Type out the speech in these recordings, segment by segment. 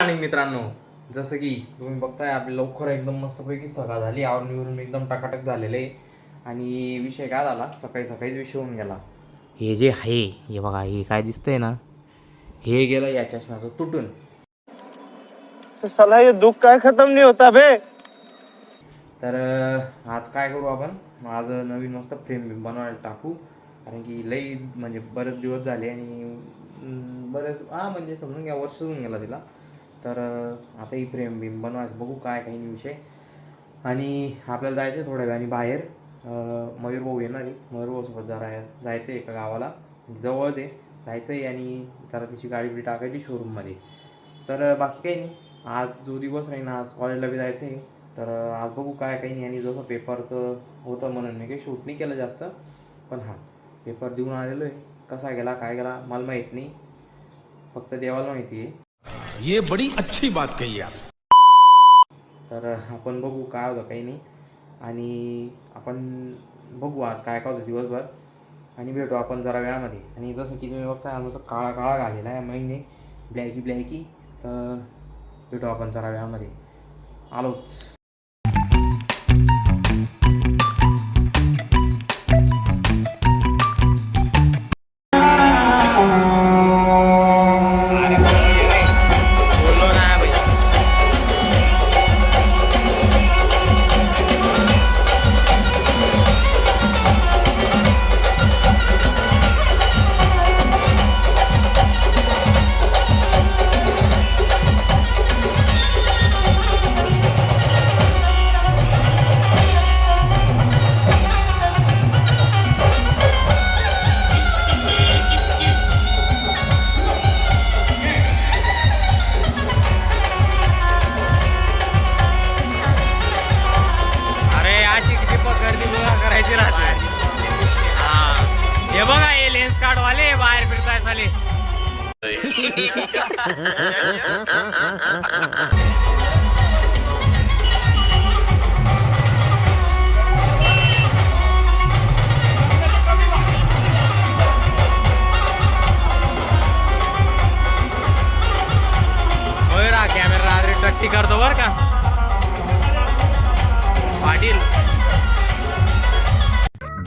आणि मित्रांनो जसं की तुम्ही बघताय आपली लवकर एकदम मस्तपैकी सकाळ झाली. आवरून बिवरून एकदम टकाटक झालेलं. आणि विषय काय झाला? सकाळी सकाळीच विषय होऊन गेला. हे जे आहे हे बघा हे काय दिसतंय ना? हे गेलं या चष्म्याचं तुटून. साला ये दुख काय खत्म नहीं होता बे तर आज काय करू आपण? माझं नवीन मस्त फ्रेम बनवायला टाकू. कारण की लई म्हणजे बरेच दिवस झाले आणि बरेच हा म्हणजे समजून घ्या वर्ष होऊन गेला तिला. तर आताही आता ही फ्रेम बिम बनवायचं. बघू काय काही नाही विषय. आणि आपल्याला जायचं आहे थोड्या वेळाने बाहेर. मयूर भाऊ येणार आहे. मयूर भाऊसोबत जरा जायचं आहे एका गावाला. म्हणजे जवळच आहे. जायचं आहे आणि जरा तिची गाडी बी टाकायची शोरूममध्ये तर बाकी काही नाही. आज जो दिवस राहील आज कॉलेजला बी जायचं आहे तर आज बघू काय काही नाही. आणि जसं पेपरचं होतं म्हणून मी काही शूट नाही केलं जास्त. पण हां पेपर देऊन आलेलो आहे. कसा गेला काय गेला मला माहीत नाही. फक्त देवाला माहिती आहे. ये बड़ी अच्छी बात कही आप। तर आपण बघू काय होतं काही नाही. आणि आपण बघू आज काय काय होतं दिवसभर. आणि भेटू आपण जरा वेळामध्ये. आणि जसं की तुम्ही बघताय आमचा काळा काळा घालेला आहे महिने ब्लॅकी ब्लॅकी तर भेटू आपण जरा वेळामध्ये. आलोच. रा कॅमेरा रात्री टट्टी करतो बर का. पाटील.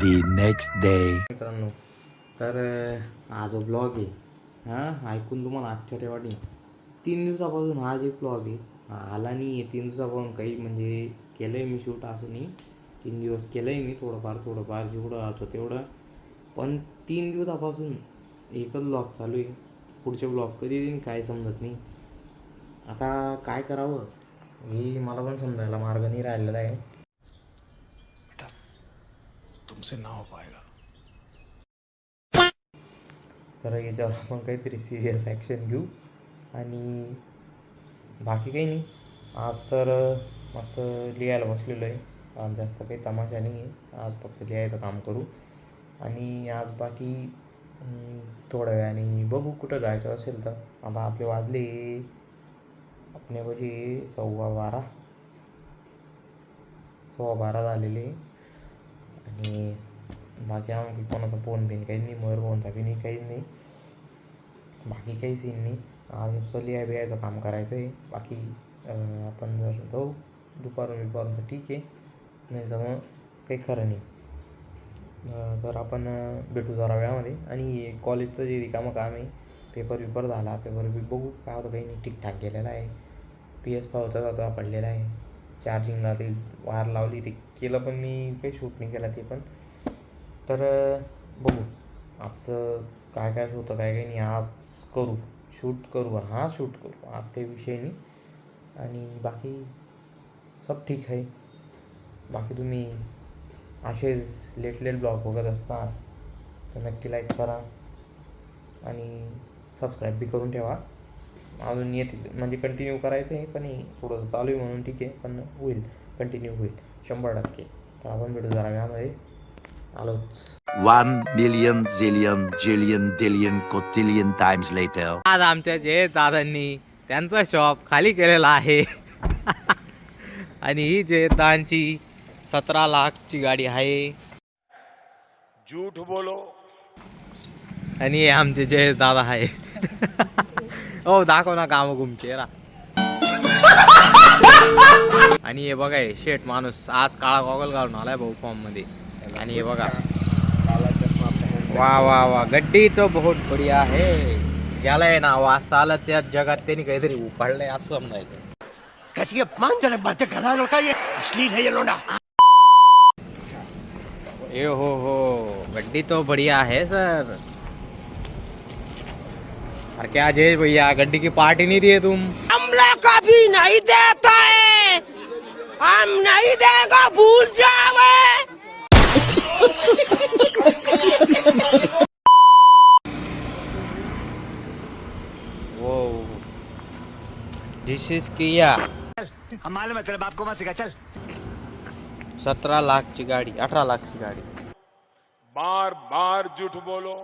The next day. मित्रांनो तर आज हा जो ब्लॉग आहे हां ऐकून तुम्हाला आश्चर्य वाटेल. तीन दिवसापासून हा जे ब्लॉग आहे हा आला नाही आहे तीन दिवसापासून काही म्हणजे केलं आहे मी शूट असं नाही. तीन दिवस केलं आहे मी थोडंफार थोडंफार जेवढं होतं तेवढं. पण तीन दिवसापासून एकच ब्लॉग चालू आहे. पुढचे ब्लॉग कधी देईन काय समजत नाही. आता काय करावं हे मला पण समजायला मार्ग नाही राहिलेला आहे. तुमसे ना हो पाएगा तर याच्यावर आपण काहीतरी सिरियस ॲक्शन घेऊ. आणि बाकी काही नाही. आज तर मस्त लिहायला बसलेलो आहे. आज जास्त काही तमाशा नाही आहे. आज फक्त लिहायचं काम करू. आणि आज बाकी थोड्या वेळाने बघू कुठं जायचं असेल तर. आता आपले वाजले आपल्या म्हणजे सव्वा बारा. सव्वा बारा झालेले आणि बाकी आम्ही कोणाचा फोन बिन काही नाही मयूर फोनचा बी नाही काहीच नाही बाकी काही सीन नाही आज नुसतं लिहाय बिहायचं काम करायचं आहे बाकी आपण जर जाऊ दुपारून बिपारून तर ठीक आहे नाही तर मग काही खरं नाही तर आपण भेटू जरा वेळामध्ये आणि कॉलेजचं जे रिकामं काम आहे पेपर बिपर झाला पेपर बी बघू काय होतं काही नाही ठीकठाक गेलेला आहे पी एस फावचा आता पडलेला आहे चार्जिंगला ते वायर लावली ते केलं पण मी काही शूट नाही केला ते पण तर बघू. आजचं काय काय होतं काय काय नाही आज करू. शूट करू. हा शूट करू. आज काही विषय नाही. आणि बाकी सब ठीक आहे. बाकी तुम्ही असेच लेट लेट ब्लॉग बघत असणार तर नक्की लाईक करा. आणि सबस्क्राईब बी करून ठेवा. अजून येतील. म्हणजे कंटिन्यू करायचं आहे पण हे थोडंसं चालू आहे म्हणून ठीक आहे पण होईल. कंटिन्यू होईल. शंभर टक्के. तर आपण भेटू जरा यामध्ये आलोच One million zillion jillion dillion cotillion times later. आज आमच्या जे दादांनी त्यांचा शॉप खाली केलेला आहे. आणि ही जे दादांची सतरा लाखची गाडी आहे. झूठ बोलो. आणि हे आमचे जयेश दादा आहे. हो दाखव ना काम घुमचे रा आणि हे बघा हे शेट माणूस आज काळा गॉगल घालून आलाय भाऊ फॉर्ममध्ये. आणि हे बघा वा वा वा गड्डी तो बहुत बढिया है। ज्याला आहे ना वाज चालत त्या जगात त्यांनी काहीतरी उपाडलंय असं समजायचं कैसी अपमानजनक बातें कर रहा है लड़का ये? अश्लील है ये लोंडा। ए हो हो गड्डी तो बढ़िया है सर। और क्या जय भैया गड्डी की पार्टी नहीं दिए तुम? हमला कभी नहीं देता है। हम नहीं देगा भूल जावे इज किया। हम मालूम है तेरे बाप को मत सिखा चल। सतरा लाखची गाडी अठरा लाखची गाडी। बार बार झूठ बोलो।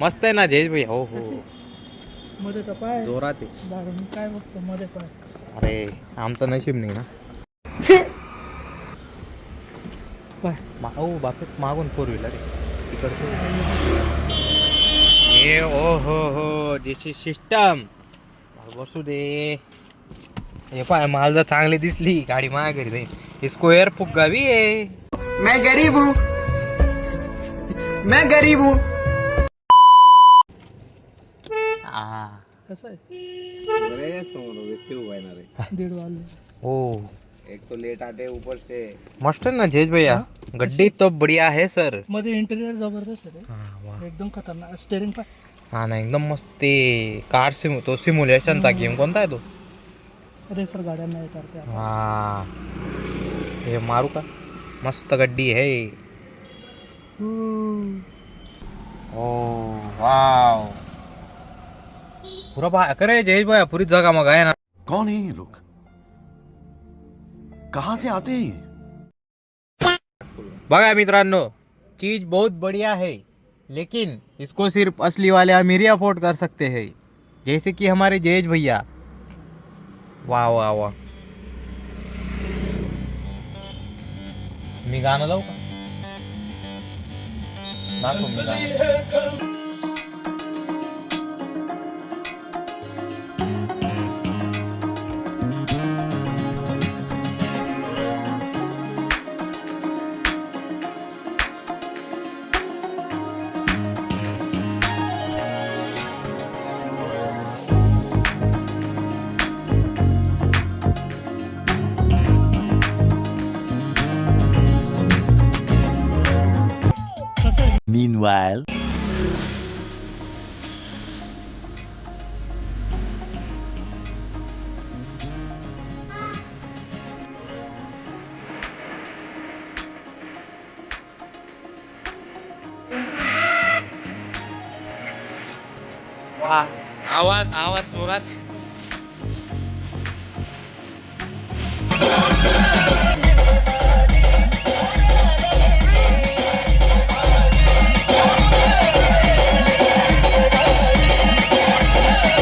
मस्त आहे ना जयेश भैया? हो हो। मध्ये तर पाय जोरात आहे बारा मी काय बघतो मध्ये पाय अरे आमचं नशीब नाही ना। पाय मा- ओ बापे मागून फोर व्हीलर ए ओ हो हो दिस इज सिस्टम बसू दे. हे पाय माल जर चांगली दिसली गाडी माझ्या घरी जाईल. स्क्वेअर फुगावी आहे. मैं गरीब हूँ। मैं गरीब हूँ। आ, कसं आहे? दीड वाजले ओ एक तो लेट आते ऊपर से। मस्त आहे ना जयेश भैया? गड्डी तो बढ़िया है सर। मध्ये इंटेरियर जबरदस्त आहे हा रे एकदम खतरनाक. स्टेरिंग पाय हा ना एकदम मस्त. ते कार सिम तो सिम्युलेशनचा गेम कोणता आहे तो? रेसर गाड्यांना येतात त्या. हा हे मारू का? मस्त गड्डी है ओ वाव. पुरा बा करे जयेश भैया पुरी जगा मग आहे ना. कौन है ये लोग? कहाँ से आते हैं ये? बघा मित्रांनो, चीज़ बहुत बढ़िया है, लेकिन इसको सिर्फ़ असली वाले अमीर अफोर्ड कर सकते हैं, जैसे कि हमारे जयेश भैया। वाह वाह वाह। मी गाणं लावू का दाखव मी गाणं Meanwhile, Wah, awat, awat, buat.